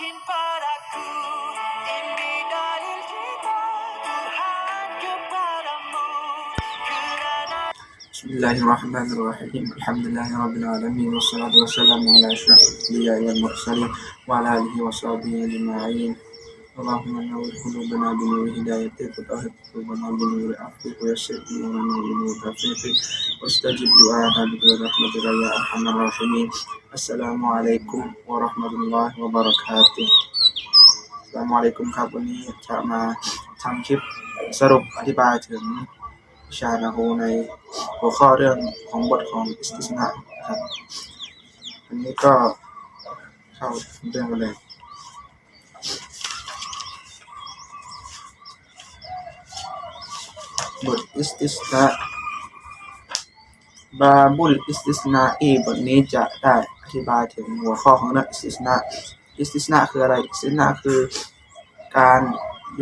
Padaku ini dalil Tuhan kepadamu بسم الله الرحمن الرحيم الحمد لله رب العالمين والصلاة والسلام على أشرف الأنبياء والمرسلين وعلى آله وصحبه أجمعين اللهم نور قلوبنا بنور هدايتك وطهر قلوبنا بنور عفوك ويسر أمورنا بنور توفيقك واستجب دعاءنا بنور رحمتك يا أرحم الراحمين السلام عليكم ورحمة الله وبركاته السلام عليكم ครับวันนี้จะมาทำคลิปสรุปอธิบายถึง วิชานาโฮในหัวข้อเรื่องของบทของอิสติสนะนะครับอันนี้ก็เข้าเรื่องกันเลย บทอิสติสนะบาบุลอิสติสนาอีบทนี้จะได้อธิบายถึงหัวข้อของเรื่องอิสติสนะอิสติสนะคืออะไรอิสติสนะคือการ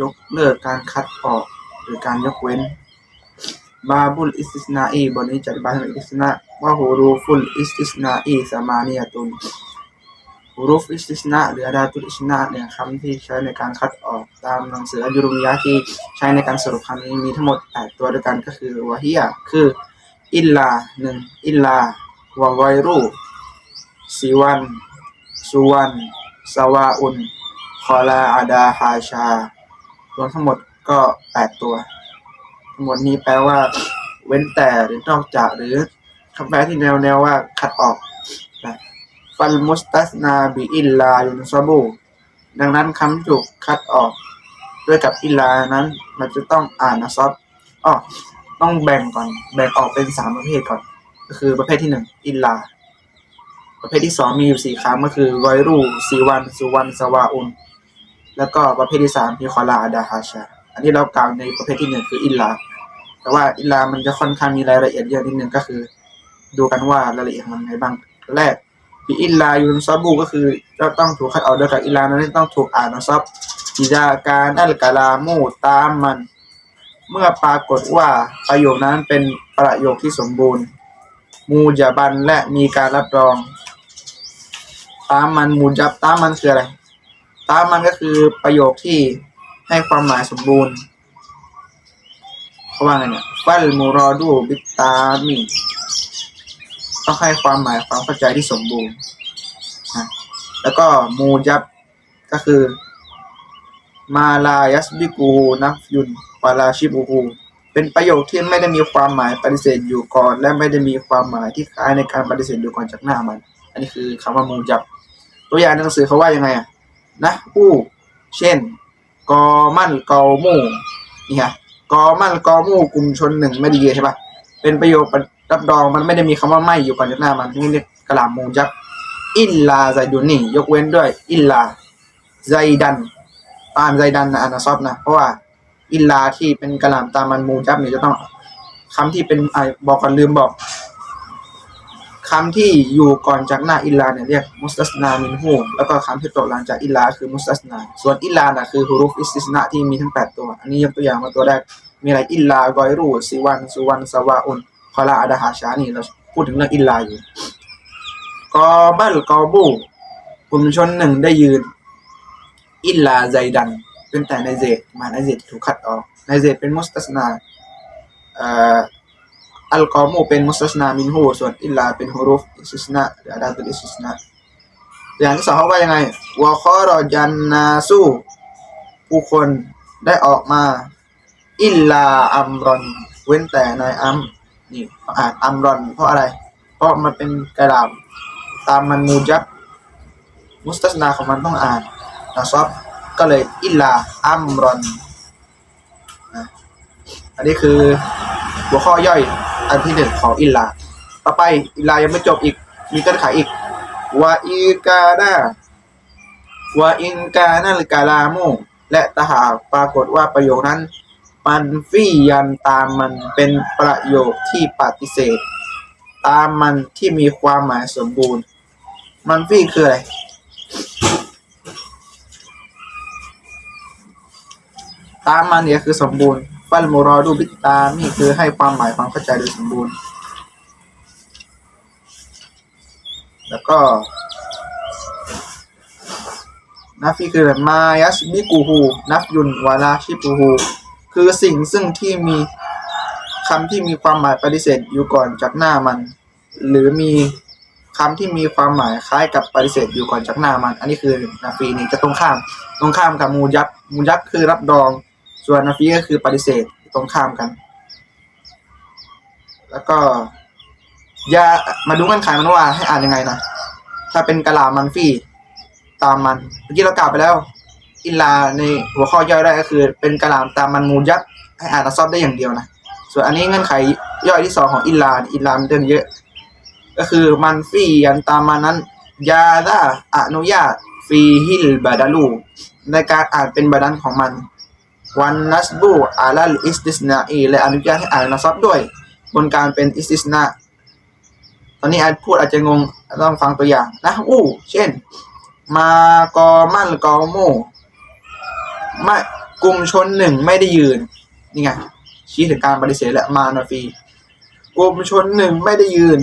ยกเลิกการคัดออกหรือการยกเว้นบาบุลอิสติสนาอีบทนี้จะอธิบายถึงอิสติสนะว่าฮูรูฟุลอิสติสนาอีสมานียตุน รูฟอิสติสนะหรืออาดาตุลอิสนะเนี่ยคำที่ใช้ในการคัดออกตามหนังสืออัลยุรุมิยะที่ใช้ในการสรุปคำนี้มีทั้งหมด 8 ตัวด้วยกันก็คือวะฮียคืออิลลาหนึ่งอิลลาวะไวรูซีวันสุวันสวาอุนคอลาอาดาฮาชารวมทั้งหมดก็ 8 ตัว ทั้งหมดนี้แปลว่า เว้นแต่หรือนอกจากหรือคำแปลที่แนวแนวว่าคัดออกนะ ฟัลมุสตัสนาบิอิลลายุนซาบูดังนั้นคำถูกคัดออกด้วยกับอิลานั้น มันจะต้องอ่านนะซอบอ๋อต้องแบ่งก่อน แบ่งออกเป็นสามประเภทก่อน ก็คือประเภทที่หนึ่งอิลลาประเภทที่สองมีอยู่สี่คำก็คือรอยรูซีวันสุวันสวาอุนแล้วก็ประเภทที่สามมีคอลาอาดาฮาชา อันนี้เรากล่าวในประเภทที่หนึ่งคืออิลลาแต่ว่าอิลลามันจะค่อนข้างมีรายละเอียดเยอะนิดนึงก็คือ ดูกันว่ารายละเอียดมันไงบ้างแรก ปีอิลลายุนซอบูก็คือจะต้องถูกคัดออกโดยกับอิลลานั้นต้องถูกอ่านนะซับจิดาการอัลกาลามูตามมัน เมื่อปรากฏว่าประโยคนั้นเป็นประโยคที่สมบูรณ์ มูจาบันและมีการรับรอง ตามมันมูจับตามมันคืออะไร ตามมันก็คือประโยคที่ให้ความหมายสมบูรณ์เขาว่าไงเนี่ยฟัลมูรอดูบิตามี ต้องให้ความหมายความเข้าใจที่สมบูรณ์นะแล้วก็มูยับก็คือ มาลายัสบิกูนัฟยุนวาลาชิบูกูเป็นประโยคที่ไม่ได้มีความหมายปฏิเสธอยู่ก่อน และไม่ได้มีความหมายที่คล้ายในการปฏิเสธอยู่ก่อนจากหน้ามัน อันนี้คือคำว่ามูยับ ตัวอย่างหนังสือเขาว่ายังไงอะนะอู้เช่น กอมั่นกอมู่นี่ฮะกอมั่นกอมู่กลุ่มชนหนึ่งไม่ดีใช่ปะเป็นประโยค รับรองมันไม่ได้มีคำว่าไม่อยู่ก่อนหน้ามันนี่เรียกกะลามมูจับอิลลาไซดุนี่ยกเว้นด้วย อิลลาไซดันอ่านไซดันนะอานนะซอบนะเพราะว่าอิลลาที่เป็นกะลามตามมันมูจับเนี่ยจะต้องคำที่เป็นอะบอกก่อนลืมบอกคำที่อยู่ก่อนจากหน้าอิลลาเนี่ยเรียกมุสตัสนามินฮูแล้วก็คำที่ตกหลังจากอิลลาคือมุสตัสนา ส่วนอิลลาน่ะคือฮุรุฟอิสติสนะที่มีทั้ง 8 ตัว อันนี้ยกตัวอย่างมาตัวแรกมีอะไรอิลลากอยรูซีวันสุวันสวาอุน คอลาอาดาฮาชานี่เราพูดถึงเรื่องอิลลาอยู่กอบัลกอบูกลุ่มชนหนึ่งได้ยืน อิลลาไซดัน เป็นแต่ในเซตมาในเซตถูกคัดออกในเซตเป็นมุสตัสนาอัลกอมูเป็นมุสตัสนามินฮูส่วนอิลลาเป็นฮุรุฟอิสติสนะหรืออาดาตุลอิสติสนะอย่างที่สองเขาว่ายังไงวะคอรอจันนาสู้ผู้คนได้ออกมา อิลลาอัมรอน เว้นแต่นายอัม นี่อ่านอัมรอน เพราะอะไร เพราะมันเป็นกระดาษตามมันมูจับมุสตัสนาของมันต้องอ่านนะซอบก็เลยอิลลาอัมรอนนะอันนี้คือหัวข้อย่อยอันที่หนึ่งของอิลลาต่อไปอิลลายังไม่จบอีก มีเงื่อนไขอีกวาอีกาดาวาอินกานัลกาลามูและตาหาปรากฏว่าประโยคนั้น มันฟี่ยันตามมันเป็นประโยคที่ปฏิเสธ ตามมันที่มีความหมายสมบูรณ์ มันฟี่คืออะไรตามมันเนี่ยคือสมบูรณ์ฟัลมูรอดูบิตานี่คือให้ความหมายความเข้าใจโดยสมบูรณ์ แล้วก็นาฟีคือมายัสบิกูฮูนัฟยุนวาลาชิปูฮู คือสิ่งซึ่งที่มีคำที่มีความหมายปฏิเสธอยู่ก่อนจากหน้ามัน หรือมีคำที่มีความหมายคล้ายกับปฏิเสธอยู่ก่อนจากหน้ามัน อันนี้คือนาฟีนี่จะตรงข้าม ตรงข้ามกับมูยับมูยับคือรับรอง ส่วนนาฟีก็คือปฏิเสธตรงข้ามกัน แล้วก็ยามาดูเงื่อนไขมันว่าให้อ่านยังไงนะถ้าเป็นกะลามันฟี่ตามมันเมื่อกี้เรากล่าวไปแล้ว อิลลาในหัวข้อย่อยได้ก็คือ เป็นกะลามตามมันมูยับให้อ่านอัสซอดได้อย่างเดียวนะส่วนอันนี้เงื่อนไขย่อยที่สองของอิลลาอิลลามเรื่องเยอะ ก็คือมันฟียันตามมานั้น ยาดาอนุญาตฟีฮิลบาดาลูในการอ่านเป็นบาดันของมันวันนัสบูอาลัลอิสติสนาอีและอนุญาตให้อ่านนัสซับด้วย บนการเป็นอิสติสนาตอนนี้อาจพูดอาจจะงงต้องฟังตัวอย่างนะอู้เช่น มากอมันกอโม ไม่กลุ่มชนหนึ่งไม่ได้ยืนนี่ไงชี้ถึงการปฏิเสธและมานาฟี กลุ่มชนหนึ่งไม่ได้ยืน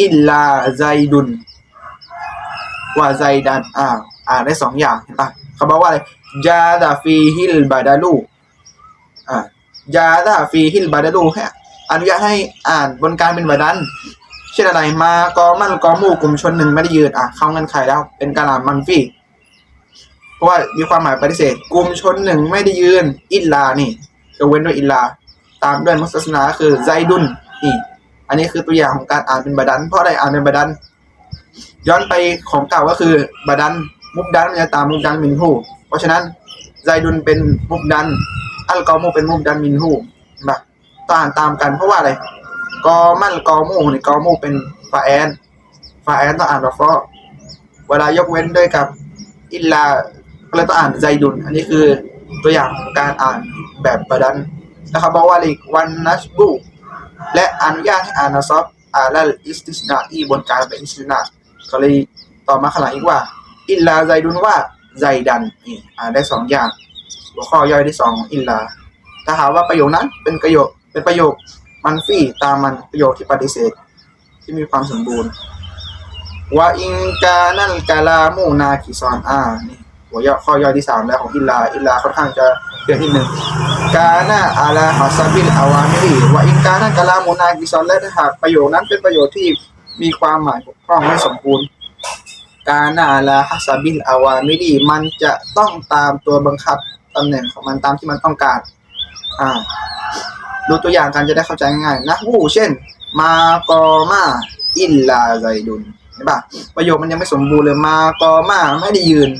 อิลลาไซดุนว่าไซดันอ่าอ่านได้สองอย่างเห็นปะเขาบอกว่าอะไรยาดาฟีฮิลบาดาลูอ่ายาดาฟีฮิลบาดาลูให้อนุญาตให้อ่านบนการเป็นบาดันเช่นอะไรมากอมันกอมูกลุ่มชนหนึ่งไม่ได้ยืนอะเข้าเงินไขแล้วเป็นกาลามมันฟี่ เพราะว่ามีความหมายปฏิเสธ กลุ่มชนหนึ่งไม่ได้ยืน อิลลานี่จะเว้นด้วยอิลลาตามด้วยมุสสนาคือไซดุนนี่ อันนี้คือตัวอย่างของการอ่านเป็นบาดัน เพราะอะไรอ่านเป็นบาดัน ย้อนไปของเก่าก็คือบาดัน มุกดันมันจะตามมุกดันมินฮูเพราะฉะนั้นไซดุนเป็นมุกดัน อัลกอมูเป็นมุกดันมินฮูเห็นปะต้องอ่านตามกันเพราะว่าอะไรกอมันกอมูนี่กอมูเป็นฟาแอนฟาแอนต้องอ่านแบบฟอเวลายกเว้นด้วยกับอิลลา ก็เลยต้องอ่านไซดุน อันนี้คือตัวอย่างของการอ่านแบบบาดันนะครับบอกว่าอีกวันนัชบูและอนุญาตให้อ่านนะซอฟอาลัลอิสติสนาอีบนการเป็นอิสติสนาก็เลยต่อมาขางหลังอีกว่า อิลลาไซดุนว่าไซดันนี่อ่านได้สองอย่างหัวข้อย่อยที่สองอิลลาถ้าหาว่าประโยคนั้นเป็นประโยคเป็นประโยคมันฟี่ตามมันประโยคที่ปฏิเสธ ที่มีความสมบูรณ์ว่าอิงกานั่นกาลามูนาคิซอนอ่านี่ หัวย่อข้อย่อยที่สามแล้วของอิลลาอิลลาค่อนข้างจะเพียงที่หนึ่งกานาอาลาฮัสบิลอาวามิลีว่าอิงกานั่นกาลาโมนาคิซอนและถ้าหากประโยคนั้นเป็นประโยชน์ที่มีความหมายบกพร่องไม่สมบูรณ์กานาอาลาฮัสบิลอาวามิลีมันจะต้องตามตัวบังคับตำแหน่งของมันตามที่มันต้องการอ่าดูตัวอย่างกันจะได้เข้าใจง่ายๆนะวู้เช่น มากอมาอิลลาไซดุนเห็นปะประโยคมันยังไม่สมบูรณ์เลยมากอมาไม่ได้ยืน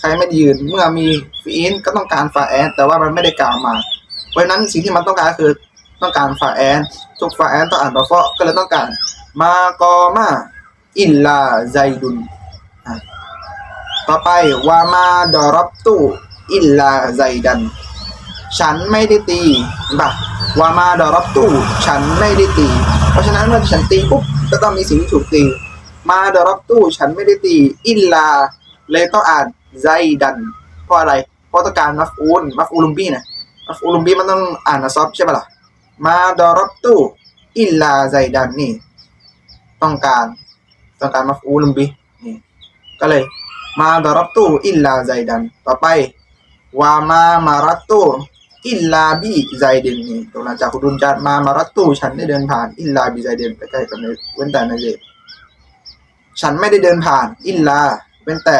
ใครไม่ยืนเมื่อมีฟีอินก็ต้องการฟาแอนแต่ว่ามันไม่ได้กล่าวมา เพราะนั้นสิ่งที่มันต้องการคือต้องการฟาแอนทุกฟาแอนต้องอ่านบาฟก็เลยต้องการ มากอมาอิลลาไซดุนต่อไปวามาดอรับตูอิลลาไซดัน ฉันไม่ได้ตีเห็นปะวามาดอรับตูฉันไม่ได้ตี เพราะฉะนั้นเมื่อฉันตีปุ๊บก็ต้องมีสิ่งที่ถูกตี มาดอรับตูฉันไม่ได้ตี อิลลาเลยต้องอ่าน ไซดัน เพราะอะไร เพราะต้องการมัฟอูลมัฟอูลุมบีนะมัฟอูลุมบีมันต้องอ่านนะซอบใช่ปะล่ะ มาดอรับตู้อิลลาไซดันนี่ ต้องการต้องการมัฟอูลุมบีนี่ ก็เลย มาดอรับตู้อิลลาไซดัน ต่อไปวามามารัตตูอิลลาบีไซเดนนี่ตรงนั้นจากคุดุนจารมามารัตตูฉันได้เดินผ่านอิลลาบีไซเดนไปใกล้กับในเว้นแต่ในเยฉันไม่ได้เดินผ่านอิลลาเว้นแต่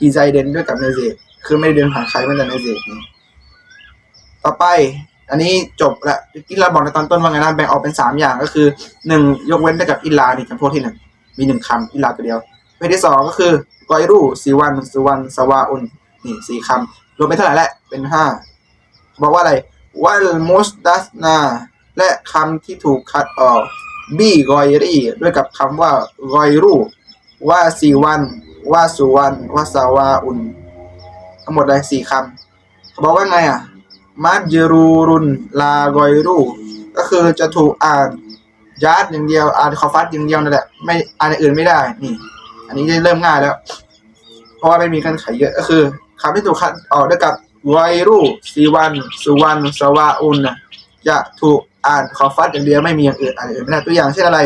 บีไซเดนด้วยกับในเยคือไม่ได้เดินผ่านใครเว้นแต่ในเยนี่ต่อไป อันนี้จบละที่เราบอกในตอนต้นว่าไงนะแบ่งออกเป็นสามอย่างก็คือหนึ่งยกเว้นได้กับอิลานี่จำพวกที่หนึ่งมีหนึ่งคำอิลาตัวเดียวประเภทที่สองก็คือกอยรูสีวันสุวรรณสวาอุนนี่สี่คำรวมเป็นเท่าไหร่แหละเป็นห้าบอกว่าอะไรวัลมุสดัสนาและคำที่ถูกคัดออกบีกอยรีด้วยกับคำว่ากอยรูว่าสีวัน ว่าสุวรรณว่าสาวาอุนทั้งหมดเลยสี่คำเขาบอกว่าไงอะมัดเยรูรุนลากอยรูก็คือจะถูกอ่านยาดอย่างเดียวอ่านคอฟัดอย่างเดียวนั่นแหละไม่อ่านอื่นไม่ได้นี่ อันนี้จะเริ่มง่ายแล้ว เพราะว่าไม่มีกันไขเยอะก็คือคำที่ถูกคัดออกด้วยกับไวรูสีวันสุวรรณสวาอุนนะจะถูกอ่านคอฟัดอย่างเดียวไม่มีอย่างอื่นอ่านอื่นไม่ได้ตัวอย่างเช่นอะไร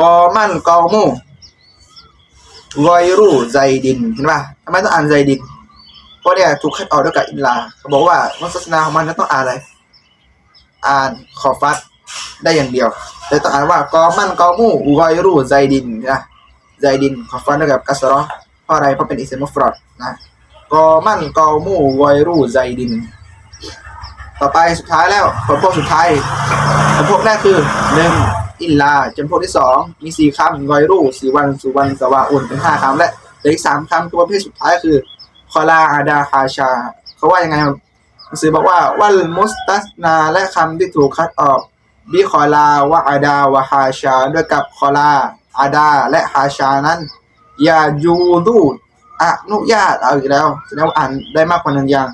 กอมันกอมู รอยรูไซดินเห็นป่ะทำไมต้องอ่านไซดิน เพราะเนี่ยถูกคัดออกด้วยกับอินลาเขาบอกว่าวันศาสนาของมันนั้นต้องอ่านอะไร อ่านขอฟัดได้อย่างเดียวแต่ต้องอ่านว่ากอมันกอมูรอยรูไซดินนะไซดินขอฟัดด้วยกับกัสรอเพราะอะไรเพราะเป็นอิสมุฟรอดนะกอมันกอมูรอยรูไซดิน ต่อไปสุดท้ายแล้วผลพวกสุดท้ายผลพวกแรกคือหนึ่ง อินลาจำพวกที่สองมีสี่คำรอยรูสีวันสุวรรณสวาอุ่นเป็นห้าคำและเหลืออีกสามคำคือประเภทสุดท้ายคือคอลาอาดาฮาชา เขาว่ายังไงครับหนังสือบอกว่าวัลมุสตัสนาและคำที่ถูกคัดออกบิคอลาวะอาดาวะฮาชา ด้วยกับคอลาอาดาและฮาชานั้นยายูดูดอนุญาตเอาอีกแล้วแสดงว่าอ่านได้มากกว่าหนึ่งอย่าง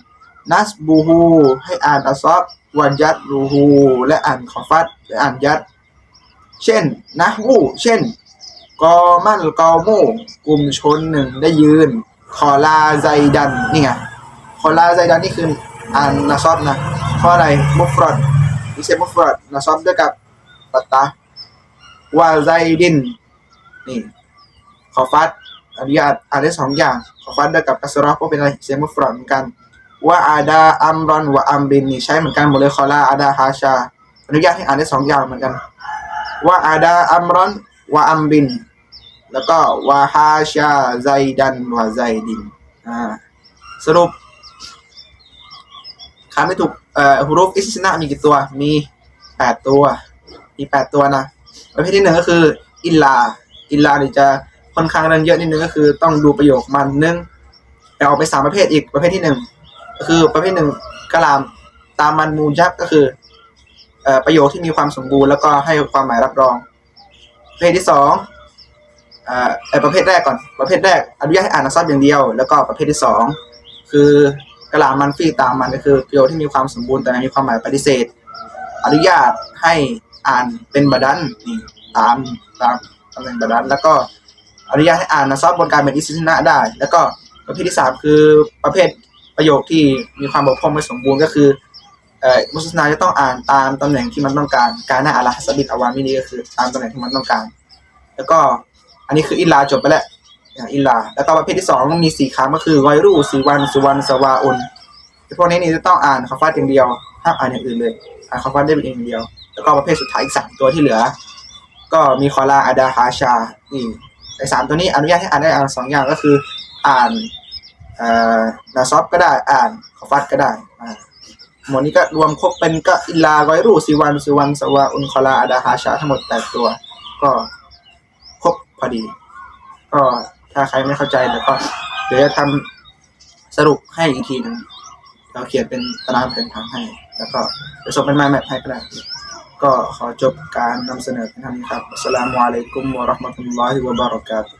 นัสบูฮูให้อ่านอัซอบวันยัดรูฮูและอ่านขอฟัดและอ่านยัด เช่นนะฮูเช่น กอมันกอมูกลุ่มชนหนึ่งได้ยืน คอลาไซดันนี่ไงคอลาไซดันนี่คืออ่านนาซอบนะเพราะอะไรมุฟรอดมิเซมุฟรอดนาซอบด้วยกับปัตตาวาไซดินนี่ขอฟัดอนุญาตอ่านได้สองอย่างขอฟัดด้วยกับกัสรอเพราะเป็นอะไรเซมุฟรอดเหมือนกันว่าอาดาอัมรอนวะอัมบินนี่ใช้เหมือนกันหมดเลยคอลาอาดาฮาชา อนุญาตให้อ่านได้สองอย่างเหมือนกัน ว่าอาดาอัมรอนวะอัมบิน แล้วก็วาฮาชาไซดันวะไซดินอ่าสรุปคำไม่ถูกเอ่อฮุรุฟอิสนะมีกี่ตัว มีแปดตัว มีแปดตัวนะประเภทที่หนึ่งก็คือ อิลลา อิลลาเนี่ยจะค่อนข้างเรื่องเยอะนิดนึงก็คือต้องดูประโยคมันนึ่งแต่ออกไปสามประเภทอีกประเภทที่หนึ่งก็คือประเภทหนึ่งกะลามตามมันมูจับก็คือ ประโยคที่มีความสมบูรณ์แล้วก็ให้ความหมายรับรอง ประเภทที่สองออประเภทแรกก่อนประเภทแรกอนุญาตให้อ่านอักษรอย่างเดียว แล้วก็ประเภทที่สองคือกะลามมันฟีตามมันก็คือประโยคที่มีความสมบูรณ์แต่มีความหมายปฏิเสธ อนุญาตให้อ่านเป็นบดันนี่ตามตามตำแหน่งบดันแล้วก็อนุญาตให้อ่านนะซอบบนการเป็นอิสตินะได้ แล้วก็ประเภทที่สามคือประเภทประโยคที่มีความบกพร่องไม่สมบูรณ์ก็คือ มุสลิมจะต้องอ่านตามตำแหน่งที่มันต้องการ การหน้าอัลลอฮ์สบิดอาวามินีก็คือ ตามตำแหน่งที่มันต้องการ แล้วก็อันนี้คืออิลลาจบไปแล้วอย่างอิลลา แล้วก็ประเภทที่สองมีสี่คำก็คือไวรูสีวันสุวรรณสวาอุนพวกนี้นี่จะต้องอ่านคาฟาดอย่างเดียวห้ามอ่านอย่างอื่นเลยอ่านคาฟาดได้เป็นอย่างเดียว แล้วก็ประเภทสุดท้ายอีกสามตัวที่เหลือ ก็มีคอลาอาดาฮาชานี่ไอ้สามตัวนี้อนุญาตให้อ่านได้อ่านสองอย่างก็คือ อ่านเอ่อนาซอฟก็ได้อ่านคอฟัดก็ได้อ่า หมดนี้ก็รวมครบเป็นก็อิลาไวรูสิวันสิวันสวาอุนคอลาอาดาฮาชาทั้งหมดแปดตัว ก็ครบพอดี ก็ถ้าใครไม่เข้าใจเดี๋ยวก็ เดี๋ยวจะทำสรุปให้อีกทีหนึงเราเขียนเป็นตารางเป็นทางให้ แล้วก็จะส่งเป็นมาแมปให้ก็ได้ก็ขอจบการนำเสนอเพียงเท่านี้ครับอัสสลามุอะลัยกุมวะราะห์มะตุลลอฮิวะบะเราะกาตุ